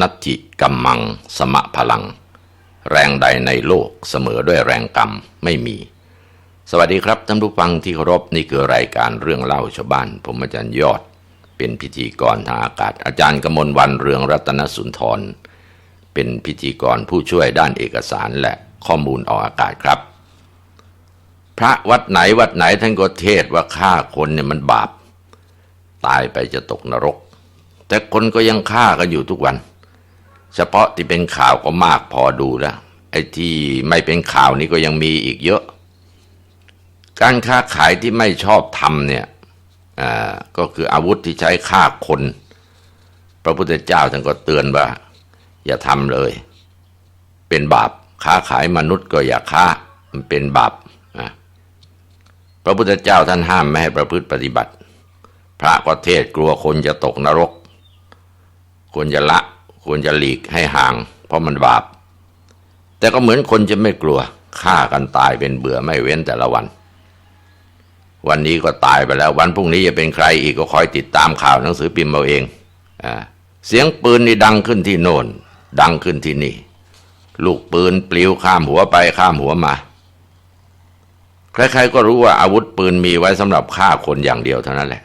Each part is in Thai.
นัตถิกัมมัง สมะพลัง แรงใดในโลกเสมอด้วยแรงกรรมไม่มี สวัสดีครับท่านผู้ฟังที่เคารพนี่คือรายการเรื่องเล่าชาวบ้าน ผมอาจารย์ยอด เป็นพิธีกรทางอากาศ อาจารย์กมลวันเรืองรัตนสุนทร เป็นพิธีกรผู้ช่วยด้านเอกสารและข้อมูลออกอากาศครับ พระวัดไหนวัดไหนท่านก็เทศว่าฆ่าคนเนี่ยมันบาป ตายไปจะตกนรก แต่คนก็ยังฆ่ากันอยู่ทุกวัน เฉพาะที่เป็นข่าวก็มากพอดูแล้วไอ้ที่ไม่เป็นข่าวนี่ก็ยังมีอีกเยอะ การค้าขายที่ไม่ชอบทำเนี่ยอ่าก็คืออาวุธที่ใช้ฆ่าคน พระพุทธเจ้าท่านก็เตือนว่า อย่าทำเลย เป็นบาปค้าขายมนุษย์ก็อย่าค้ามันเป็นบาปอะพระพุทธเจ้าท่านห้ามไม่ให้ประพฤติปฏิบัติ พระก็เทศกลัวคนจะตกนรกควรจะละ ควรจะหลีกให้ห่าง เพราะมันบาป แต่ก็เหมือนคนจะไม่กลัวฆ่ากันตายเป็นเบื่อไม่เว้นแต่ละวัน วันนี้ก็ตายไปแล้ว วันพรุ่งนี้จะเป็นใครอีกก็คอยติดตามข่าวหนังสือพิมพ์เอาเองอเสียงปืนนี่ดังขึ้นที่โน่น ดังขึ้นที่นี่ ลูกปืนปลิวข้ามหัวไปข้ามหัวมาใครๆก็รู้ว่าอาวุธปืนมีไว้สำหรับฆ่าคนอย่างเดียวเท่านั้นแหละ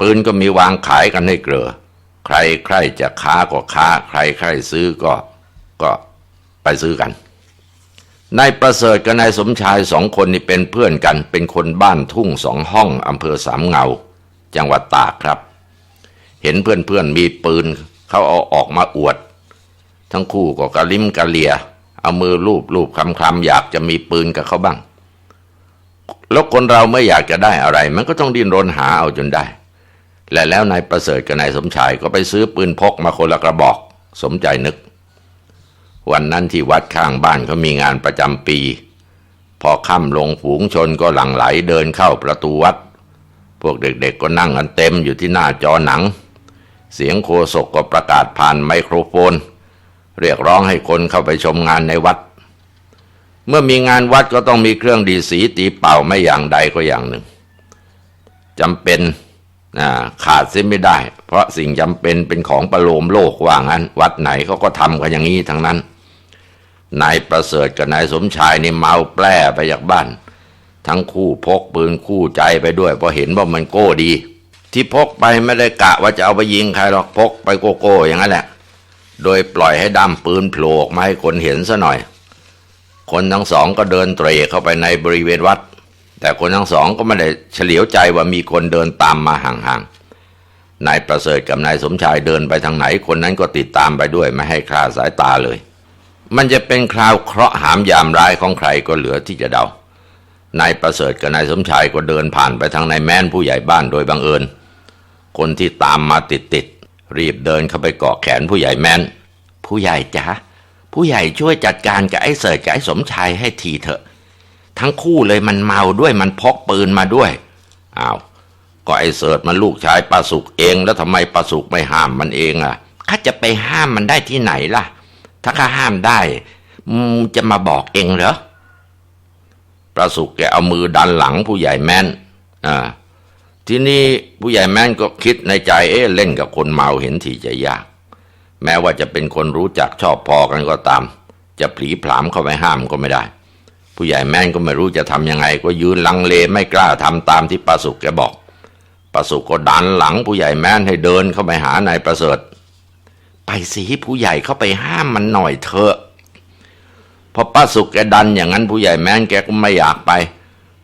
ปืนก็มีวางขายกันให้เกลือ ใครใครจะค้าก็ค้า ใครใครซื้อก็ก็ไปซื้อกันนายประเสริฐกับนายสมชายสองคนนี่เป็นเพื่อนกัน เป็นคนบ้านทุ่งสองห้องอำเภอสามเงา จังหวัดตากครับ เห็นเพื่อนๆมีปืนเขาเอาออกมาอวด ทั้งคู่ก็กระลิมกระเลีย เอามือลูบลูบคำคำอยากจะมีปืนกับเขาบ้าง แล้วคนเราเมื่ออยากจะได้อะไร มันก็ต้องดิ้นรนหาเอาจนได้ และแล้วนายประเสริฐกับนายสมชายก็ไปซื้อปืนพกมาคนละกระบอก สมใจนึก วันนั้นที่วัดข้างบ้านเขามีงานประจำปี พอค่ำลงฝูงชนก็หลั่งไหลเดินเข้าประตูวัด พวกเด็กๆก็นั่งกันเต็มอยู่ที่หน้าจอหนัง เสียงโคศกก็ประกาศผ่านไมโครโฟน เรียกร้องให้คนเข้าไปชมงานในวัด เมื่อมีงานวัดก็ต้องมีเครื่องดีสีตีเป่าไม่อย่างใดก็อย่างหนึ่งจำเป็น ขาดเสียไม่ได้ เพราะสิ่งจำเป็นเป็นของประโลมโลกว่างั้น วัดไหนเขาก็ทำกันอย่างนี้ทั้งนั้น นายประเสริฐกับนายสมชายนี่เมาแปร่ไปจากบ้าน ทั้งคู่พกปืนคู่ใจไปด้วยเพราะเห็นว่ามันโก้ดี ที่พกไปไม่ได้กะว่าจะเอาไปยิงใครหรอกพกไปโกโก้อย่างนั้นแหละ โดยปล่อยให้ด้ามปืนโผล่ออกมาให้คนเห็นซะหน่อย คนทั้งสองก็เดินเตร่เข้าไปในบริเวณวัด แต่คนทั้งสองก็ไม่ได้เฉลียวใจว่ามีคนเดินตามมาห่างๆนายประเสริฐกับนายสมชายเดินไปทางไหนคนนั้นก็ติดตามไปด้วยไม่ให้คลาดสายตาเลย มันจะเป็นคราวเคราะห์หามยามร้ายของใครก็เหลือที่จะเดานายประเสริฐกับนายสมชายก็เดินผ่านไปทางนายแม่นผู้ใหญ่บ้านโดยบังเอิญ คนที่ตามมาติดๆรีบเดินเข้าไปเกาะแขนผู้ใหญ่แม่น ผู้ใหญ่จ๊ะผู้ใหญ่ช่วยจัดการกับไอ้เสิร์ชกับไอ้สมชายให้ทีเถอะ ทั้งคู่เลยมันเมาด้วยมันพกปืนมาด้วยอ้าวก็ไอ้เสิร์ชมันลูกชายป้าสุกเอง แล้วทำไมป้าสุกไม่ห้ามมันเองอะข้าจะไปห้ามมันได้ที่ไหนล่ะ ถ้าข้าห้ามได้มจะมาบอกเองเหรอป้าสุกแกเอามือดันหลังผู้ใหญ่แม่นอ่าทีนี้ผู้ใหญ่แม่นก็คิดในใจเอ๊ะเล่นกับคนเมาเห็นทีจะยาก แม้ว่าจะเป็นคนรู้จักชอบพอกันก็ตาม จะผลีผลามเข้าไปห้ามก็ไม่ได้ ผู้ใหญ่แม่นก็ไม่รู้จะทำยังไง ก็ยืนลังเลไม่กล้าทำตามที่ปาสุกแกบอกปาสุกก็ดันหลังผู้ใหญ่แม่นให้เดินเข้าไปหานายประเสริฐ ไปสิผู้ใหญ่เข้าไปห้ามมันหน่อยเถอะพอป้าสุกแกดันอย่างนั้นผู้ใหญ่แม่นแกก็ไม่อยากไป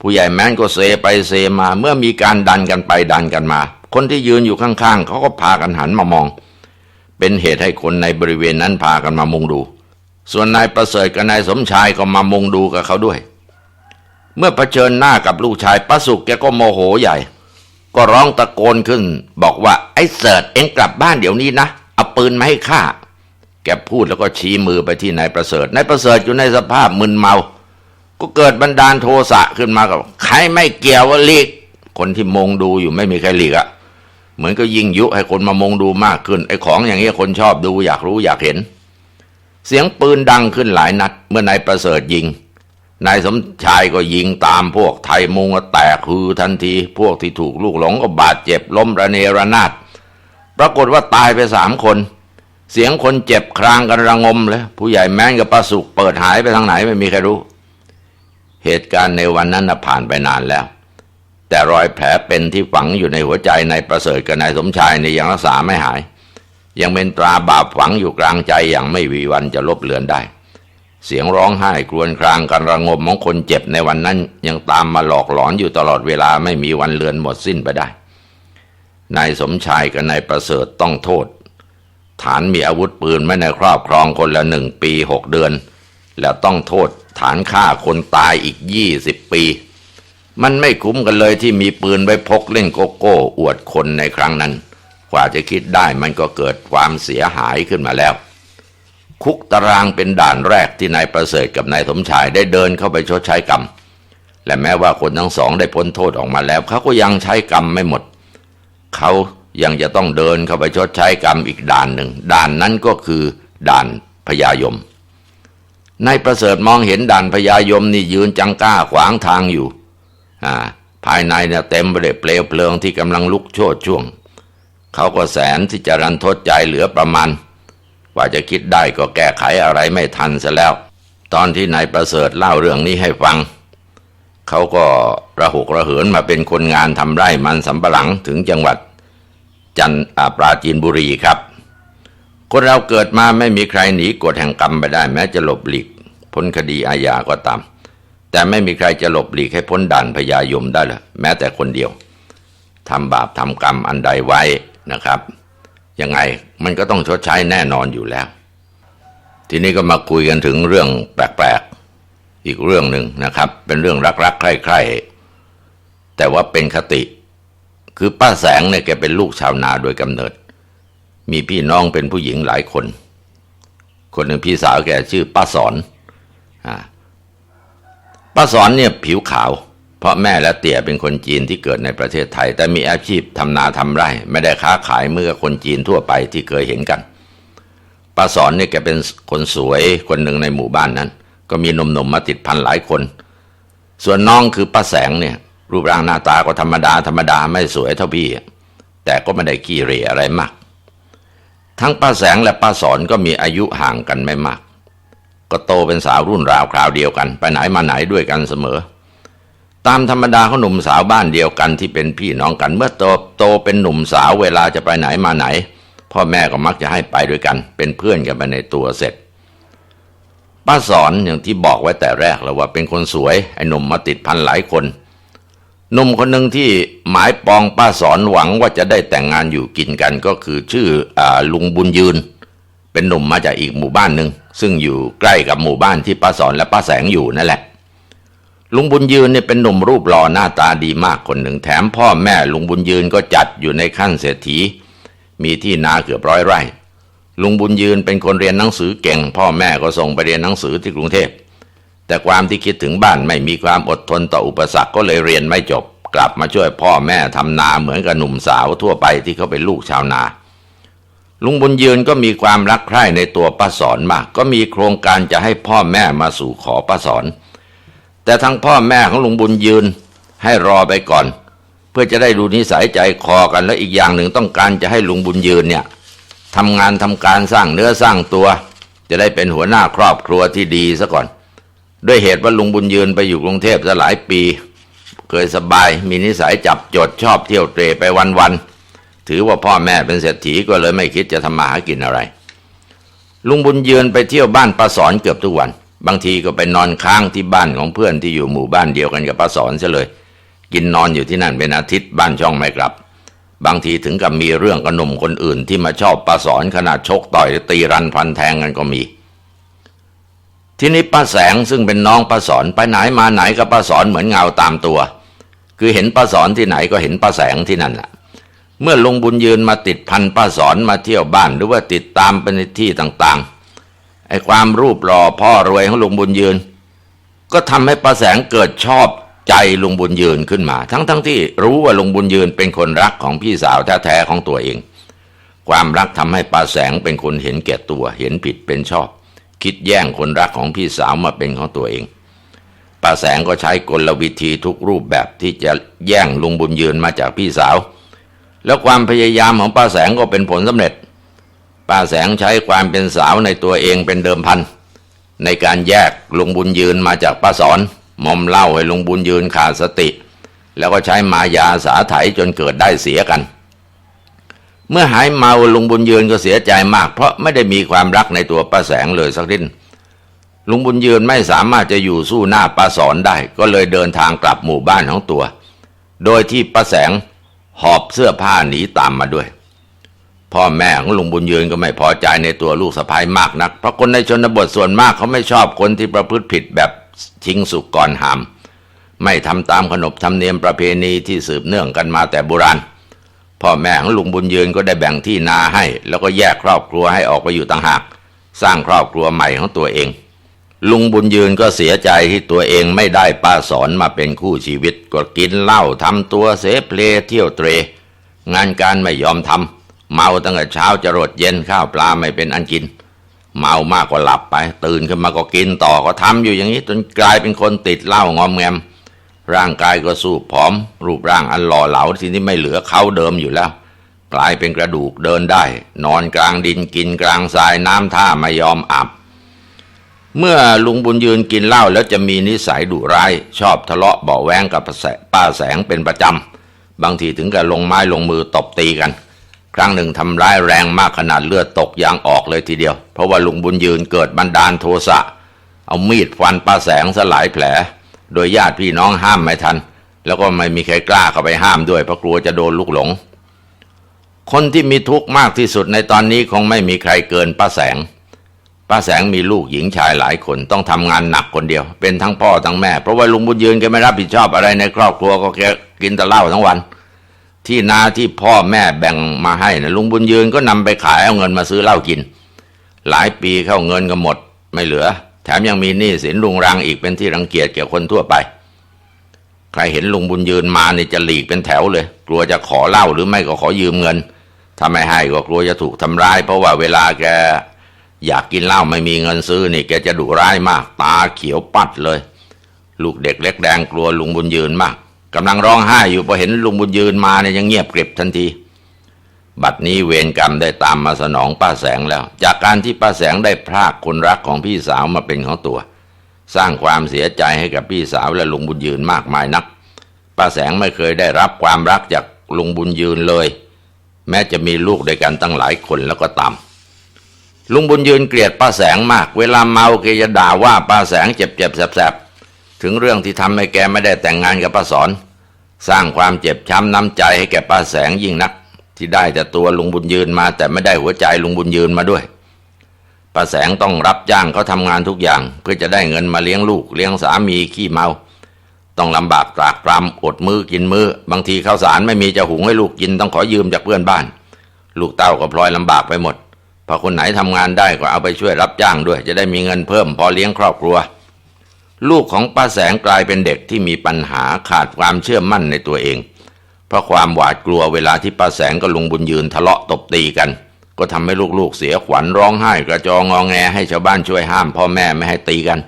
ผู้ใหญ่แม่นก็เซไปเซมาเมื่อมีการดันกันไปดันกันมา คนที่ยืนอยู่ข้างๆเขาก็พากันหันมามอง เป็นเหตุให้คนในบริเวณนั้นพากันมามุงดู ส่วนนายประเสริฐกับนายสมชายก็มามุงดูกับเขาด้วย เมื่อเผชิญหน้ากับลูกชายป้าสุกแกก็โมโหใหญ่ ก็ร้องตะโกนขึ้น บอกว่าไอ้เสิร์ชเอ็งกลับบ้านเดี๋ยวนี้นะเอาปืนมาให้ข้าแกพูดแล้วก็ชี้มือไปที่นายประเสริฐนายประเสริฐอยู่ในสภาพมึนเมา ก็เกิดบันดาลโทสะขึ้นมากับใครไม่เกี่ยวว่าลีก คนที่มงดูอยู่ไม่มีใครหลีกอะเหมือนก็ยิ่งยุให้คนมามงดูมากขึ้นไอ้ของอย่างนี้ยคนชอบดูอยากรู้อยากเห็น เสียงปืนดังขึ้นหลายนัด เมื่อนายประเสริฐยิง นายสมชายก็ยิงตามพวกไทยมุงก็แตกฮือทันที พวกที่ถูกลูกหลงก็บาดเจ็บล้มระเนระนาด ปรากฏว่าตายไปสามคน เสียงคนเจ็บครางกันระงมเลยผู้ใหญ่แม้นกับป้าสุกเปิดหายไปทางไหนไม่มีใครรู้ เหตุการณ์ในวันนั้นผ่านไปนานแล้ว แต่รอยแผลเป็นที่ฝังอยู่ในหัวใจในประเสริฐกับนายสมชายในยังรักษาไม่หาย ยังเป็นตราบาปฝังอยู่กลางใจอย่างไม่มีวันจะลบเลือนได้ เสียงร้องไห้ครวญครางกันระงมของคนเจ็บในวันนั้น ยังตามมาหลอกหลอนอยู่ตลอดเวลาไม่มีวันเลือนหมดสิ้นไปได้นายสมชายกับนายประเสริฐต้องโทษ ฐานมีอาวุธปืนไว้ในครอบครองคนละหนึ่งปีหกเดือน แล้วต้องโทษฐานฆ่าคนตายอีกยี่สิบปี มันไม่คุ้มกันเลยที่มีปืนไว้พกเล่นโกโก้อวดคนในครั้งนั้น ว่าจะคิดได้มันก็เกิดความเสียหายขึ้นมาแล้ว คุกตารางเป็นด่านแรกที่นายประเสริฐกับนายสมชายได้เดินเข้าไปชดใช้กรรม และแม้ว่าคนทั้งสองได้พ้นโทษออกมาแล้วเขาก็ยังใช้กรรมไม่หมด เขายังจะต้องเดินเข้าไปชดใช้กรรมอีกด่านหนึ่ง ด่านนั้นก็คือด่านพญายมนายประเสริฐมองเห็นด่านพญายมนี่ยืนจังก้าขวางทางอยู่ อ่า ภายในเนี่ยเต็มไปด้วยเปลวเพลิงที่กำลังลุกโชนช่วง เขาก็แสนที่จะรันทดใจเหลือประมาณกว่าจะคิดได้ก็แก้ไขอะไรไม่ทันซะแล้ว ตอนที่นายประเสริฐเล่าเรื่องนี้ให้ฟัง เขาก็ระหกระเหินมาเป็นคนงานทำไร่มันสำปะหลังถึงจังหวัด จันอาปราจีนบุรีครับ คนเราเกิดมาไม่มีใครหนีกฎแห่งกรรมไปได้แม้จะหลบหลีกพ้นคดีอาญาก็ตาม แต่ไม่มีใครจะหลบหลีกให้พ้นด่านพญายมได้หรอแม้แต่คนเดียวทำบาปทำกรรมอันใดไว้ นะครับ ยังไงมันก็ต้องชดใช้แน่นอนอยู่แล้ว ทีนี้ก็มาคุยกันถึงเรื่องแปลกๆ อีกเรื่องหนึ่งนะครับ เป็นเรื่องรักๆใคร่ๆ แต่ว่าเป็นคติ คือป้าแสงเนี่ยแกเป็นลูกชาวนาโดยกำเนิด มีพี่น้องเป็นผู้หญิงหลายคน คนหนึ่งพี่สาวแกชื่อป้าสอนอ่าป้าสอนเนี่ยผิวขาว เพราะแม่และเตี่ยเป็นคนจีนที่เกิดในประเทศไทย แต่มีอาชีพทำนาทำไร่ ไม่ได้ค้าขายเมื่อคนจีนทั่วไปที่เคยเห็นกันป้าสอนเนี่ยแกเป็นคนสวยคนหนึ่งในหมู่บ้านนั้น ก็มีหนุ่มๆมาติดพันหลายคน ส่วนน้องคือป้าแสงเนี่ย รูปร่างหน้าตาก็ธรรมดาธรรมดาไม่สวยเท่าพี่แต่ก็ไม่ได้ขี้เหร่อะไรมาก ทั้งป้าแสงและป้าสอนก็มีอายุห่างกันไม่มาก ก็โตเป็นสาวรุ่นราวคราวเดียวกัน ไปไหนมาไหนด้วยกันเสมอ ตามธรรมดาเขาหนุ่มสาวบ้านเดียวกันที่เป็นพี่น้องกัน เมื่อโตโตเป็นหนุ่มสาวเวลาจะไปไหนมาไหน พ่อแม่ก็มักจะให้ไปด้วยกัน เป็นเพื่อนกันไปในตัวเสร็จป้าสอนอย่างที่บอกไว้แต่แรกแล้วว่าเป็นคนสวยไอ้หนุ่มมาติดพันหลายคนหนุ่มคนหนึ่งที่หมายปองป้าสอนหวังว่าจะได้แต่งงานอยู่กินกันก็คือชื่ออลุงบุญยืน เป็นหนุ่มมาจากอีกหมู่บ้านหนึ่งซึ่งอยู่ใกล้กับหมู่บ้านที่ป้าสอนและป้าแสงอยู่นั่นแหละ ลุงบุญยืนเนี่ยเป็นหนุ่มรูปหล่อหน้าตาดีมากคนหนึ่งแถมพ่อแม่ลุงบุญยืนก็จัดอยู่ในขั้นเศรษฐี มีที่นาเกือบร้อยไร่ ลุงบุญยืนเป็นคนเรียนหนังสือเก่ง พ่อแม่ก็ส่งไปเรียนหนังสือที่กรุงเทพ แต่ความที่คิดถึงบ้านไม่มีความอดทนต่ออุปสรรคก็เลยเรียนไม่จบ กลับมาช่วยพ่อแม่ทำนาเหมือนกับหนุ่มสาวทั่วไปที่เขาเป็นลูกชาวนาลุงบุญยืนก็มีความรักใคร่ในตัวป้าสอนมาก ก็มีโครงการจะให้พ่อแม่มาสู่ขอป้าสอน แต่ทั้งพ่อแม่ของลุงบุญยืนให้รอไปก่อน เพื่อจะได้ดูนิสัยใจคอกันและอีกอย่างหนึ่งต้องการจะให้ลุงบุญยืนเนี่ยทำงานทำการสร้างเนื้อสร้างตัว จะได้เป็นหัวหน้าครอบครัวที่ดีซะก่อน ด้วยเหตุว่าลุงบุญยืนไปอยู่กรุงเทพจะหลายปี เคยสบายมีนิสัยจับจดชอบเที่ยวเตรไปวันๆถือว่าพ่อแม่เป็นเศรษฐีก็เลยไม่คิดจะทำมาหากินอะไรลุงบุญยืนไปเที่ยวบ้านป้าสอนเกือบทุกวัน บางทีก็ไปนอนค้างที่บ้านของเพื่อนที่อยู่หมู่บ้านเดียวกันกับป้าสอนซะเลย กินนอนอยู่ที่นั่นเป็นอาทิตย์บ้านช่องไม่กลับ บางทีถึงกับมีเรื่องกับหนุ่มคนอื่นที่มาชอบป้าสอนขนาดชกต่อยตีรันพันแทงกันก็มี ทีนี้ป้าแสงซึ่งเป็นน้องป้าสอนไปไหนมาไหนกับป้าสอนเหมือนเงาตามตัว คือเห็นป้าสอนที่ไหนก็เห็นป้าแสงที่นั่นแหละเมื่อลุงบุญยืนมาติดพันป้าสอนมาเที่ยวบ้านหรือว่าติดตามไปในที่ต่างๆ ไอ้ความรูปหล่อพ่อรวยของลุงบุญยืน ก็ทำให้ป้าแสงเกิดชอบใจลุงบุญยืนขึ้นมา ทั้งๆทที่รู้ว่าลุงบุญยืนเป็นคนรักของพี่สาวแท้ๆของตัวเอง ความรักทำให้ปาแสงเป็นคนเห็นแก่ตัว เห็นผิดเป็นชอบ คิดแย่งคนรักของพี่สาวมาเป็นของตัวเองปาแสงก็ใช้กลวิธีทุกรูปแบบที่จะแย่งลุงบุญยืนมาจากพี่สาว แล้วความพยายามของป้าแสงก็เป็นผลสำเร็จ ป้าแสงใช้ความเป็นสาวในตัวเองเป็นเดิมพัน ในการแยกลุงบุญยืนมาจากป้าสอนมอมเล่าให้ลุงบุญยืนขาดสติ แล้วก็ใช้มายาสาไถจนเกิดได้เสียกัน เมื่อหายเมาลุงบุญยืนก็เสียใจมาก เพราะไม่ได้มีความรักในตัวป้าแสงเลยสักนิดลุงบุญยืนไม่สามารถจะอยู่สู้หน้าป้าสอนได้ ก็เลยเดินทางกลับหมู่บ้านของตัว โดยที่ป้าแสงหอบเสื้อผ้าหนีตามมาด้วย พ่อแม่ของลุงบุญยืนก็ไม่พอใจในตัวลูกสะพ้ายมากนัก เพราะคนในชนบทส่วนมากเขาไม่ชอบคนที่ประพฤติผิดแบบชิงสุกก่อนหาม ไม่ทำตามขนบธรรมเนียมประเพณีที่สืบเนื่องกันมาแต่โบราณพ่อแม่ของลุงบุญยืนก็ได้แบ่งที่นาให้ แล้วก็แยกครอบครัวให้ออกไปอยู่ต่างหาก สร้างครอบครัวใหม่ของตัวเอง ลุงบุญยืนก็เสียใจที่ตัวเองไม่ได้ป้าสอนมาเป็นคู่ชีวิต ก็กินเหล้าทำตัวเสเพลเที่ยวเตรงานการไม่ยอมทำ เมาตั้งแต่เช้าจะรดเย็นข้าวปลาไม่เป็นอันกิน เมามากก็หลับไป ตื่นขึ้นมาก็กินต่อก็ทำอยู่อย่างนี้จนกลายเป็นคนติดเหล้างอมแงม ร่างกายก็สู้ผอม รูปร่างอันหล่อเหลาทีนี้ไม่เหลือเขาเดิมอยู่แล้ว กลายเป็นกระดูกเดินได้ นอนกลางดินกินกลางทรายน้ำท่าไม่ยอมอาบเมื่อลุงบุญยืนกินเหล้าแล้วจะมีนิสัยดุร้าย ชอบทะเลาะเบาแวงกับป้าแสงเป็นประจำบางทีถึงกับลงไม้ลงมือตบตีกัน ครั้งหนึ่งทำร้ายแรงมากขนาดเลือดตกยางออกเลยทีเดียว เพราะว่าลุงบุญยืนเกิดบันดาลโทสะ เอามีดฟันป้าแสงสลายแผล โดยญาติพี่น้องห้ามไม่ทัน แล้วก็ไม่มีใครกล้าเข้าไปห้ามด้วยเพราะกลัวจะโดนลูกหลง คนที่มีทุกข์มากที่สุดในตอนนี้คงไม่มีใครเกินป้าแสง ป้าแสงมีลูกหญิงชายหลายคนต้องทำงานหนักคนเดียว เป็นทั้งพ่อทั้งแม่ เพราะว่าลุงบุญยืนแกไม่รับผิดชอบอะไรในครอบครัวก็แกกินแต่เหล้าทั้งวัน ที่นาที่พ่อแม่แบ่งมาให้นะลุงบุญยืนก็นำไปขายเอาเงินมาซื้อเหล้ากิน หลายปีเข้าเงินก็หมดไม่เหลือ แถมยังมีหนี้สินรุงรังอีกเป็นที่รังเกียจแก่คนทั่วไป ใครเห็นลุงบุญยืนมานี่จะหลีกเป็นแถวเลย กลัวจะขอเหล้าหรือไม่ก็ขอยืมเงินถ้าไม่ให้ก็กลัวจะถูกทำร้าย เพราะว่าเวลาแกอยากกินเหล้าไม่มีเงินซื้อนี่แกจะดุร้ายมาก ตาเขียวปัดเลย ลูกเด็กเล็กแดงกลัวลุงบุญยืนมาก กำลังร้องไห้อยู่พอเห็นลุงบุญยืนมาเนี่ยยังเงียบกริบทันที บัดนี้เวรกรรมได้ตามมาสนองป้าแสงแล้ว จากการที่ป้าแสงได้พรากคนรักของพี่สาวมาเป็นของตัว สร้างความเสียใจให้กับพี่สาวและลุงบุญยืนมากมายนักป้าแสงไม่เคยได้รับความรักจากลุงบุญยืนเลย แม้จะมีลูกด้วยกันตั้งหลายคนแล้วก็ตามลุงบุญยืนเกลียดป้าแสงมาก เวลาเมาแกจะด่าว่าป้าแสงเจ็บเจ็บๆแสบ ถึงเรื่องที่ทำให้แกไม่ได้แต่งงานกับป้าสอน สร้างความเจ็บช้ำน้ำใจให้แกป้าแสงยิ่งนัก ที่ได้แต่ตัวลุงบุญยืนมา แต่ไม่ได้หัวใจลุงบุญยืนมาด้วยป้าแสงต้องรับจ้างเขาทำงานทุกอย่าง เพื่อจะได้เงินมาเลี้ยงลูก เลี้ยงสามีขี้เมา ต้องลำบากตรากตรำอดมือกินมือบางทีข้าวสารไม่มีจะหุงให้ลูกกินต้องขอยืมจากเพื่อนบ้าน ลูกเต้าก็พลอยลำบากไปหมดพอคนไหนทำงานได้ก็เอาไปช่วยรับจ้างด้วย จะได้มีเงินเพิ่มพอเลี้ยงครอบครัว ลูกของป้าแสงกลายเป็นเด็กที่มีปัญหาขาดความเชื่อมั่นในตัวเอง เพราะความหวาดกลัวเวลาที่ป้าแสงกับลุงบุญยืนทะเลาะตบตีกัน ก็ทำให้ลูกๆเสียขวัญร้องไห้กระจองงอแงให้ชาวบ้านช่วยห้ามพ่อแม่ไม่ให้ตีกัน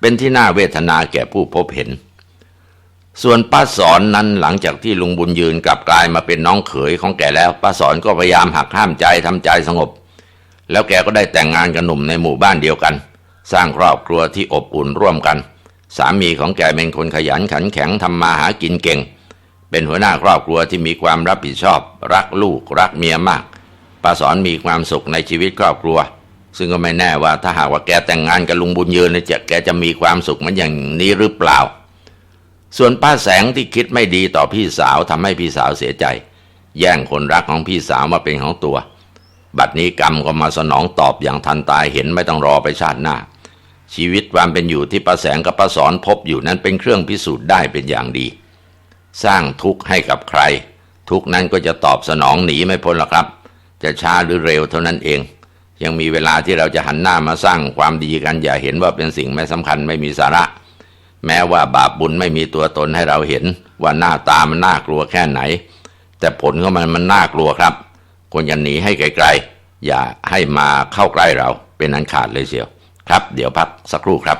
เป็นที่น่าเวทนาแก่ผู้พบเห็น ส่วนป้าสอนนั้นหลังจากที่ลุงบุญยืนกลับกลายมาเป็นน้องเขยของแกแล้วป้าสอนก็พยายามหักห้ามใจทำใจสงบ แล้วแกก็ได้แต่งงานกับหนุ่มในหมู่บ้านเดียวกัน สร้างครอบครัวที่อบอุ่นร่วมกัน สามีของแกเป็นคนขยันขันแข็งทำมาหากินเก่ง เป็นหัวหน้าครอบครัวที่มีความรับผิดชอบ รักลูกรักเมียมากป้าสอนมีความสุขในชีวิตครอบครัว ซึ่งก็ไม่แน่ว่าถ้าหากว่าแกแต่งงานกับลุงบุญยืนเนี่ยจะแกจะมีความสุขเหมือนอย่างนี้หรือเปล่า ส่วนป้าแสงที่คิดไม่ดีต่อพี่สาวทำให้พี่สาวเสียใจ แย่งคนรักของพี่สาวมาเป็นของตัว บัดนี้กรรมก็มาสนองตอบอย่างทันตายเห็นไม่ต้องรอไปชาติหน้า ชีวิตความเป็นอยู่ที่ป้าแสงกับป้าสอนพบอยู่นั้นเป็นเครื่องพิสูจน์ได้เป็นอย่างดี สร้างทุกข์ให้กับใคร ทุกนั้นก็จะตอบสนองหนีไม่พ้นหรอกครับ จะช้าหรือเร็วเท่านั้นเอง ยังมีเวลาที่เราจะหันหน้ามาสร้างความดีกันอย่าเห็นว่าเป็นสิ่งไม่สำคัญไม่มีสาระ แม้ว่าบาปบุญไม่มีตัวตนให้เราเห็น ว่าหน้าตามันน่ากลัวแค่ไหน แต่ผลของมันมันน่ากลัวครับควรจะหนีให้ไกลๆอย่าให้มาเข้าใกล้เราเป็นอันขาดเลยเชียว ครับ เดี๋ยวพักสักครู่ครับ